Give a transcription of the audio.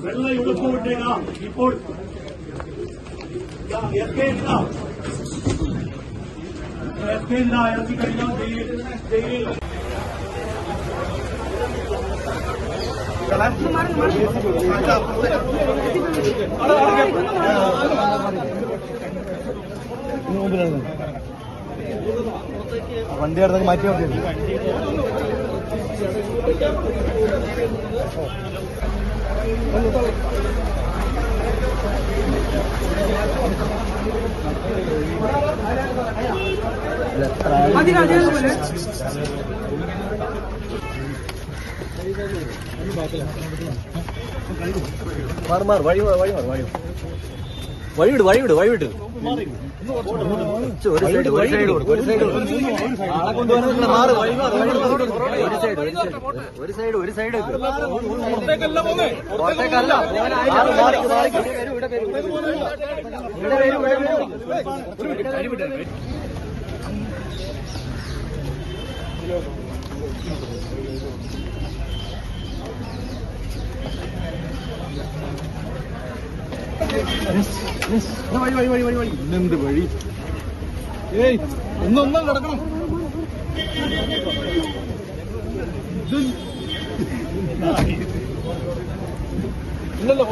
വെള്ള ഉടുപ്പുവിട്ടേക ഇപ്പോൾ ജയിൽ വണ്ടി അടുത്തേക്ക് മാറ്റി മതി മാറി മാറി വഴി വഴി മാറി വഴി വഴി വിട് വഴി വിട് വഴി വിട്ട് ഒരു സൈഡ് ഒരു സൈഡ് ഒരു സൈഡ് ആളെ കൊണ്ടുപോകാൻ മാറി വഴി മാറി. സൈഡ് ഒരു സൈഡ്. ഒരു സൈഡ് പുറത്തേക്കല്ല. ഇവിടെ ഇവിടെ. വഴി വഴി വഴി വഴി വഴി ഇന്നെന്ത് വഴി? ഏയ് ഒന്നൊന്നും കിടക്കണം இல்ல இல்ல